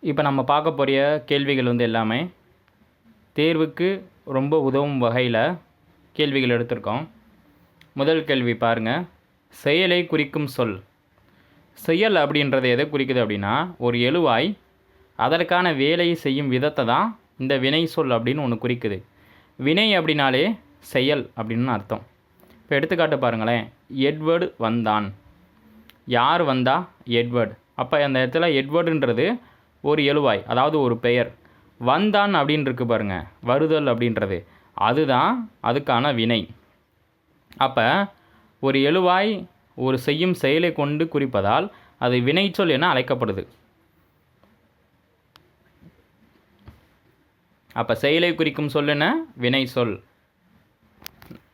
இப்போ நம்ம பார்க்க போகிற கேள்விகள் வந்து எல்லாமே தேர்வுக்கு ரொம்ப உதவும் வகையில் கேள்விகள் எடுத்திருக்கோம். முதல் கேள்வி பாருங்கள் செயலை குறிக்கும் சொல். செயல் அப்படின்றது எதை குறிக்குது அப்படின்னா ஒரு எழுவாய் அதற்கான வேலையை செய்யும் விதத்தை தான் இந்த வினை சொல் அப்படின்னு ஒன்று குறிக்குது. வினை அப்படின்னாலே செயல் அப்படின்னு அர்த்தம். இப்போ எடுத்துக்காட்டு பாருங்களேன். எட்வர்டு வந்தான். யார் வந்தா? எட்வர்டு. அப்போ அந்த இடத்துல எட்வர்டுன்றது ஒரு எழுவாய் அதாவது ஒரு பெயர். வந்தான் அப்படின்னு இருக்கு பாருங்க வருதல் அப்படின்றது. அதுதான் அதுக்கான வினை. அப்போ ஒரு எழுவாய் ஒரு செய்யும் செயலை கொண்டு குறிப்பதால் அது வினைச்சொல் என அழைக்கப்படுது. அப்போ செயலை குறிக்கும் சொல் என்ன? வினை சொல்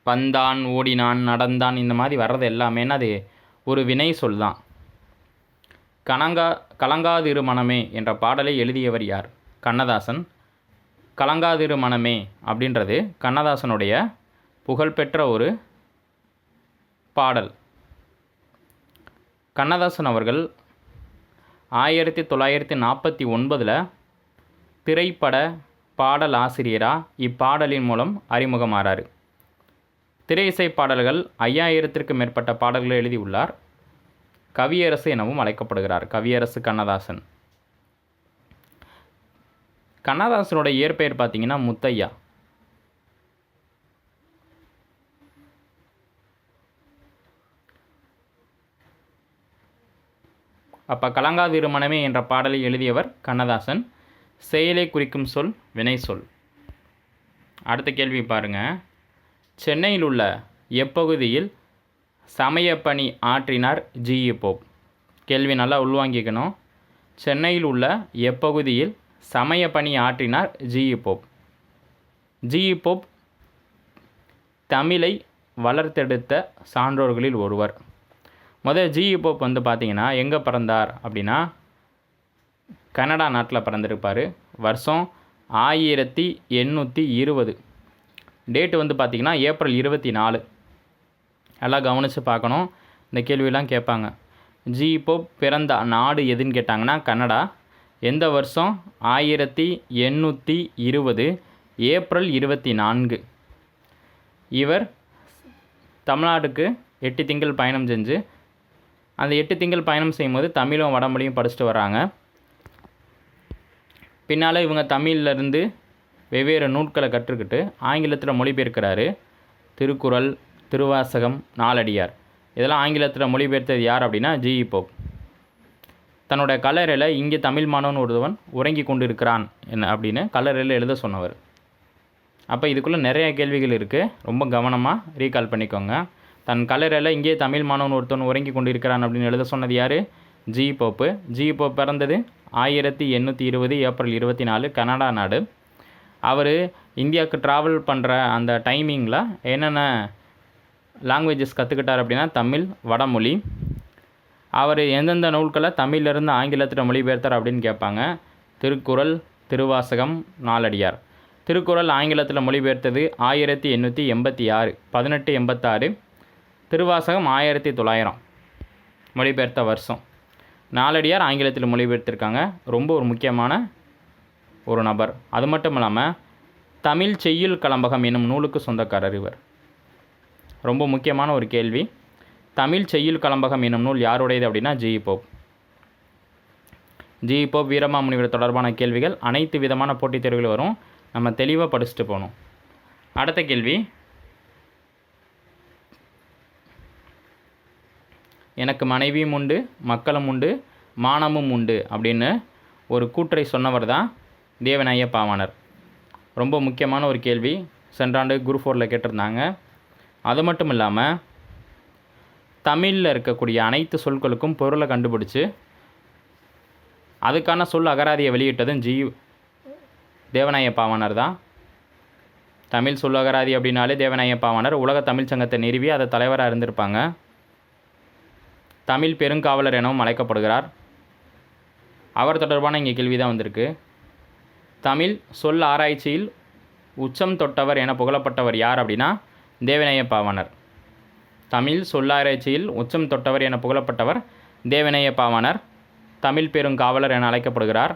வந்தான் ஓடினான் நடந்தான் இந்த மாதிரி வர்றது எல்லாமே அது? ஒரு வினை சொல் தான். கனங்கா கலங்காதிரு மனமே என்ற பாடலை எழுதியவர் யார்? கண்ணதாசன். கலங்காதிரு மனமே அப்படின்றது கண்ணதாசனுடைய புகழ்பெற்ற ஒரு பாடல். கண்ணதாசன் அவர்கள் ஆயிரத்தி தொள்ளாயிரத்தி நாற்பத்தி ஒன்பதில் திரைப்பட பாடல் ஆசிரியராக இப்பாடலின் மூலம் அறிமுகமாறாரு. திரை இசை பாடல்கள் ஐயாயிரத்திற்கு மேற்பட்ட பாடல்களை எழுதியுள்ளார். கவியரசு எனவும் அழைக்கப்படுகிறார். கவியரசு கண்ணதாசன். கண்ணதாசனோட இயற்பெயர் பார்த்தீங்கன்னா முத்தையா. அப்போ கலங்காதிரு மனமே என்ற பாடலை எழுதியவர் கண்ணதாசன். செயலை குறிக்கும் சொல் வினை சொல். அடுத்த கேள்வி பாருங்க. சென்னையில் உள்ள எப்பகுதியில் சமயப்பணி ஆற்றினார் ஜிஇ போப். கேள்வி நல்லா உள்வாங்கிக்கணும். சென்னையில் உள்ள எப்பகுதியில் சமயப்பணி ஆற்றினார் G E Pope. G E Pope தமிழை வளர்த்தெடுத்த சான்றோர்களில் ஒருவர். முதல் ஜிஇ போப் வந்து பார்த்தீங்கன்னா எங்கே பிறந்தார் அப்படின்னா கனடா நாட்டில் பிறந்திருப்பார். வருஷம் ஆயிரத்தி எண்ணூற்றி இருபது. டேட்டு வந்து பார்த்திங்கன்னா ஏப்ரல் இருபத்தி நாலு. எல்லாம் கவனித்து பார்க்கணும். இந்த கேள்வியெல்லாம் கேட்பாங்க. ஜி போப் பிறந்த நாடு எதுன்னு கேட்டாங்கன்னா கனடா. எந்த வருஷம்? ஆயிரத்தி எண்ணூற்றி இருபது ஏப்ரல் இருபத்தி நான்கு. இவர் தமிழ்நாட்டுக்கு எட்டு திங்கள் பயணம் செஞ்சு அந்த எட்டு திங்கள் பயணம் செய்யும்போது தமிழும் வடமொழியும் படிச்சுட்டு வராங்க பின்னால் இவங்க தமிழ்லேருந்து வெவ்வேறு நூட்களை கற்றுக்கிட்டு ஆங்கிலத்தில் மொழிபெயர்க்கிறாரு. திருக்குறள் திருவாசகம் நாலடியார். இதெல்லாம் ஆங்கிலத்தில் மொழிபெயர்த்தது யார் அப்படின்னா ஜிஇ போப். தன்னோட கல்லறையில் இங்கே தமிழ் மாணவன் ஒருவன் உறங்கி கொண்டு இருக்கிறான் என்ன அப்படின்னு கல்லறையில் எழுத சொன்னவர். அப்போ இதுக்குள்ளே நிறைய கேள்விகள் இருக்குது ரொம்ப கவனமாக ரீகால் பண்ணிக்கோங்க. தன் கல்லறையில் இங்கே தமிழ் மாணவன் ஒருத்தன் உறங்கி கொண்டு இருக்கிறான் அப்படின்னு எழுத சொன்னது யார்? ஜி. Pope G. போப் பிறந்தது ஆயிரத்தி எண்ணூற்றி இருபது ஏப்ரல் இருபத்தி நாலு கனடா நாடு. அவர் இந்தியாவுக்கு ட்ராவல் பண்ணுற அந்த டைமிங்கில் என்னென்ன லாங்குவேஜஸ் கற்றுக்கிட்டார் அப்படின்னா தமிழ் வடமொழி. அவர் எந்தெந்த நூல்களை தமிழிலிருந்து ஆங்கிலத்தில் மொழிபெயர்த்தார் அப்படின்னு கேட்பாங்க. திருக்குறள் திருவாசகம் நாலடியார். திருக்குறள் ஆங்கிலத்தில் மொழிபெயர்த்தது ஆயிரத்தி எண்ணூற்றி எண்பத்தி ஆறு பதினெட்டு எண்பத்தாறு. திருவாசகம் ஆயிரத்தி தொள்ளாயிரம். மொழிபெயர்த்த வருஷம். நாலடியார் ஆங்கிலத்தில் மொழிபெயர்த்திருக்காங்க. ரொம்ப ஒரு முக்கியமான ஒரு நபர். அது மட்டும் இல்லாமல் தமிழ் செய்யுள் கலம்பகம் என்னும் நூலுக்கு சொந்தக்காரர் இவர். ரொம்ப முக்கியமான ஒரு கேள்வி. தமிழ் செய்யுள் கலம்பகம் என்னும் நூல் யாருடையது அப்படின்னா G. Pope. G. Pope Veeramamunivar தொடர்பான கேள்விகள் அனைத்து விதமான போட்டித் தேர்வுகள் வரும். நம்ம தெளிவாக படிச்சுட்டு போகணும். அடுத்த கேள்வி. எனக்கு மனைவியும் உண்டு மக்களும் உண்டு மானமும் உண்டு அப்படின்னு ஒரு கூற்றை சொன்னவர் தான் தேவநாய பாவாணர் ரொம்ப முக்கியமான ஒரு கேள்வி. சென்றாண்டு குரு ஃபோரில் கேட்டிருந்தாங்க. அது மட்டும் இல்லாமல் தமிழில் இருக்கக்கூடிய அனைத்து சொற்களுக்கும் பொருளை கண்டுபிடிச்சி அதுக்கான சொல் அகராதியை வெளியிட்டதும் ஜி தேவநாய பாவனர் தான். தமிழ் சொல் அகராதி அப்படின்னாலே தேவநாய பாவனர் உலக தமிழ் சங்கத்தை நிறுவி அதை தலைவராக இருந்திருப்பாங்க. தமிழ் பெருங்காவலர் எனவும் அழைக்கப்படுகிறார். அவர் தொடர்பான இங்கே கேள்வி தான் வந்திருக்கு. தமிழ் சொல் ஆராய்ச்சியில் உச்சம் தொட்டவர் என புகழப்பட்டவர் யார் அப்படின்னா தேவநேய பாவாணர் தமிழ் சொல்லாராய்ச்சியில் உச்சம் தொட்டவர் என புகழப்பட்டவர் தேவநேய பாவாணர் தமிழ் பெருங்காவலர் என அழைக்கப்படுகிறார்.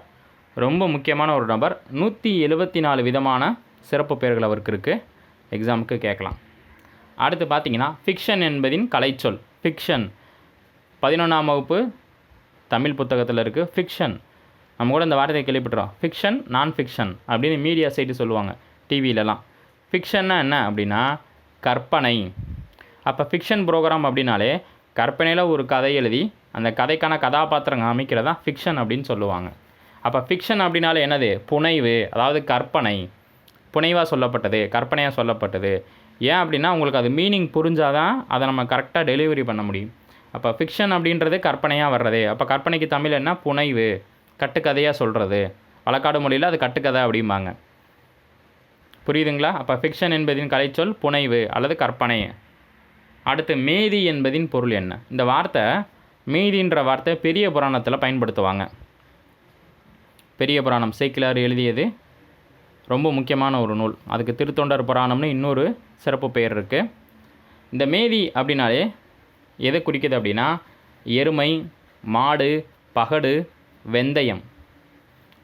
ரொம்ப முக்கியமான ஒரு நபர். நூற்றி எழுபத்தி நாலு விதமான சிறப்பு பெயர்கள் அவருக்கு இருக்குது எக்ஸாமுக்கு கேட்கலாம். அடுத்து பார்த்தீங்கன்னா ஃபிக்ஷன் என்பதின் கலைச்சொல். ஃபிக்ஷன் பதினொன்றாம் வகுப்பு தமிழ் புத்தகத்தில் இருக்குது ஃபிக்ஷன் நம்ம கூட இந்த வார்த்தையை கேள்விப்பட்டுறோம் ஃபிக்ஷன் நான் ஃபிக்ஷன் அப்படின்னு மீடியா சைடு சொல்லுவாங்க. டிவியிலலாம் ஃபிக்ஷன்னா என்ன அப்படின்னா கற்பனை. அப்போ ஃபிக்ஷன் ப்ரோக்ராம் அப்படின்னாலே கற்பனையில் ஒரு கதை எழுதி அந்த கதைக்கான கதாபாத்திரங்கள் அமைக்கிறதா ஃபிக்ஷன் அப்படின்னு சொல்லுவாங்க. அப்போ ஃபிக்ஷன் அப்படின்னாலே என்னது? புனைவு அதாவது கற்பனை. புனைவாக சொல்லப்பட்டது கற்பனையாக சொல்லப்பட்டது. ஏன் அப்படின்னா உங்களுக்கு அது மீனிங் புரிஞ்சாதான் அதை நம்ம கரெக்டாக டெலிவரி பண்ண முடியும். அப்போ ஃபிக்ஷன் அப்படின்றது கற்பனையாக வர்றது. அப்போ கற்பனைக்கு தமிழ் என்ன? புனைவு. கட்டுக்கதையாக சொல்கிறது வழக்காடு மொழியில் அது கட்டுக்கதை அப்படிம்பாங்க. புரியுதுங்களா? அப்போ ஃபிக்ஷன் என்பதின் கலைச்சொல் புனைவு அல்லது கற்பனை. அடுத்து மேதி என்பதின் பொருள் என்ன? இந்த வார்த்தை மீதின்ற வார்த்தை பெரிய புராணத்தில் பயன்படுத்துவாங்க. பெரிய புராணம். சேக்கிலார் எழுதியது ரொம்ப முக்கியமான ஒரு நூல். அதுக்கு திருத்தொண்டர் புராணம்னு இன்னொரு சிறப்பு பெயர் இருக்குது இந்த மேதி அப்படின்னாலே எதை குறிக்குது அப்படின்னா எருமை மாடு பகடு வெந்தயம்.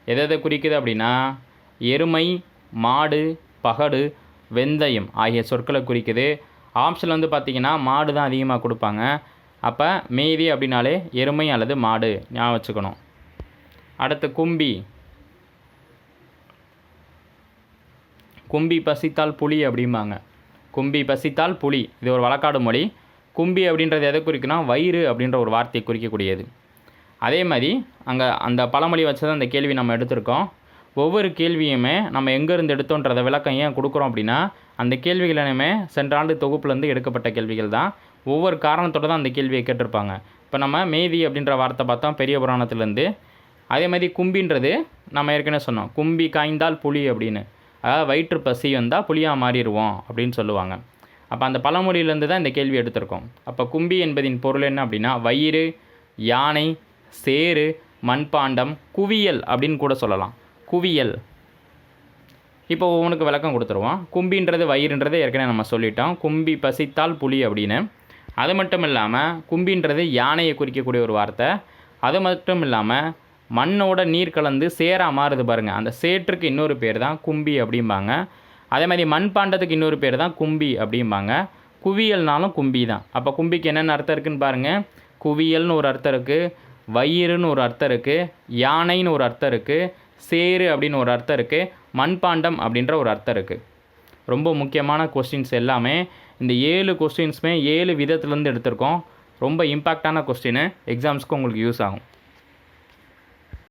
எதை எதை குறிக்குது அப்படின்னா எருமை மாடு பகடு வெந்தயம் ஆகிய சொற்களை குறிக்குது. ஆப்ஷன் வந்து பார்த்திங்கன்னா மாடு தான் அதிகமாக கொடுப்பாங்க. அப்போ மேதி அப்படின்னாலே எருமை அல்லது மாடு ஞாபகம் வச்சுக்கணும். அடுத்து கும்பி. கும்பி பசித்தால் புலி அப்படிம்பாங்க. கும்பி பசித்தால் புலி இது ஒரு வழக்காடு மொழி. கும்பி அப்படின்றது எதை குறிக்குன்னா வயிறு அப்படின்ற ஒரு வார்த்தையை குறிக்கக்கூடியது. அதே மாதிரி அங்கே அந்த பழமொழி வச்சு தான் அந்த கேள்வி நம்ம எடுத்திருக்கோம். ஒவ்வொரு கேள்வியுமே நம்ம எங்கேருந்து எடுத்தோன்றத விளக்கம் ஏன் கொடுக்குறோம் அப்படின்னா அந்த கேள்விகள் எல்லாமே சென்ற ஆண்டு தொகுப்புலேருந்து எடுக்கப்பட்ட கேள்விகள் தான். ஒவ்வொரு காரணத்தோட தான் அந்த கேள்வியை கேட்டிருப்பாங்க. இப்போ நம்ம மேதி அப்படின்ற வார்த்தை பார்த்தோம் பெரிய புராணத்துலேருந்து. அதே மாதிரி கும்பின்றது நம்ம ஏற்கனவே சொன்னோம். கும்பி காய்ந்தால் புலி அப்படின்னு. அதாவது வயிற்று பசி வந்தால் புலியாக மாறிடுவோம் அப்படின்னு சொல்லுவாங்க. அப்போ அந்த பழமொழியிலேருந்து தான் இந்த கேள்வி எடுத்திருக்கோம். அப்போ கும்பி என்பதின் பொருள் என்ன அப்படின்னா வயிறு யானை சேறு மண்பாண்டம் குவியல் அப்படின்னு கூட சொல்லலாம். குவியல். இப்போ ஒவ்வொன்றுக்கு விளக்கம் கொடுத்துருவோம். கும்பின்றது வயிறுன்றது ஏற்கனவே நம்ம சொல்லிட்டோம். கும்பி பசித்தால் புலி அப்படின்னு. அது மட்டும் இல்லாமல் கும்பின்றது யானையை குறிக்கக்கூடிய ஒரு வார்த்தை. அது மட்டும் இல்லாமல் மண்ணோட நீர் கலந்து சேரா மாறுது பாருங்கள் அந்த சேற்றுக்கு இன்னொரு பேர் தான் கும்பி அப்படிம்பாங்க. அதே மாதிரி மண்பாண்டத்துக்கு இன்னொரு பேர் தான் கும்பி அப்படிம்பாங்க. குவியல்னாலும் கும்பி தான். அப்போ கும்பிக்கு என்னென்ன அர்த்தம் இருக்குன்னு பாருங்கள் குவியல்னு ஒரு அர்த்தம் இருக்குது வயிறுன்னு ஒரு அர்த்தம் இருக்குது யானைன்னு ஒரு அர்த்தம் இருக்குது சேரு அப்படின்னு ஒரு அர்த்தம் இருக்குது மண்பாண்டம் அப்படின்ற ஒரு அர்த்தம் இருக்குது ரொம்ப முக்கியமான கொஸ்டின்ஸ் எல்லாமே இந்த ஏழு கொஸ்டின்ஸுமே ஏழு விதத்துலேருந்து எடுத்திருக்கோம். ரொம்ப இம்பாக்டான கொஸ்டின் எக்ஸாம்ஸ்க்கு உங்களுக்கு யூஸ் ஆகும்.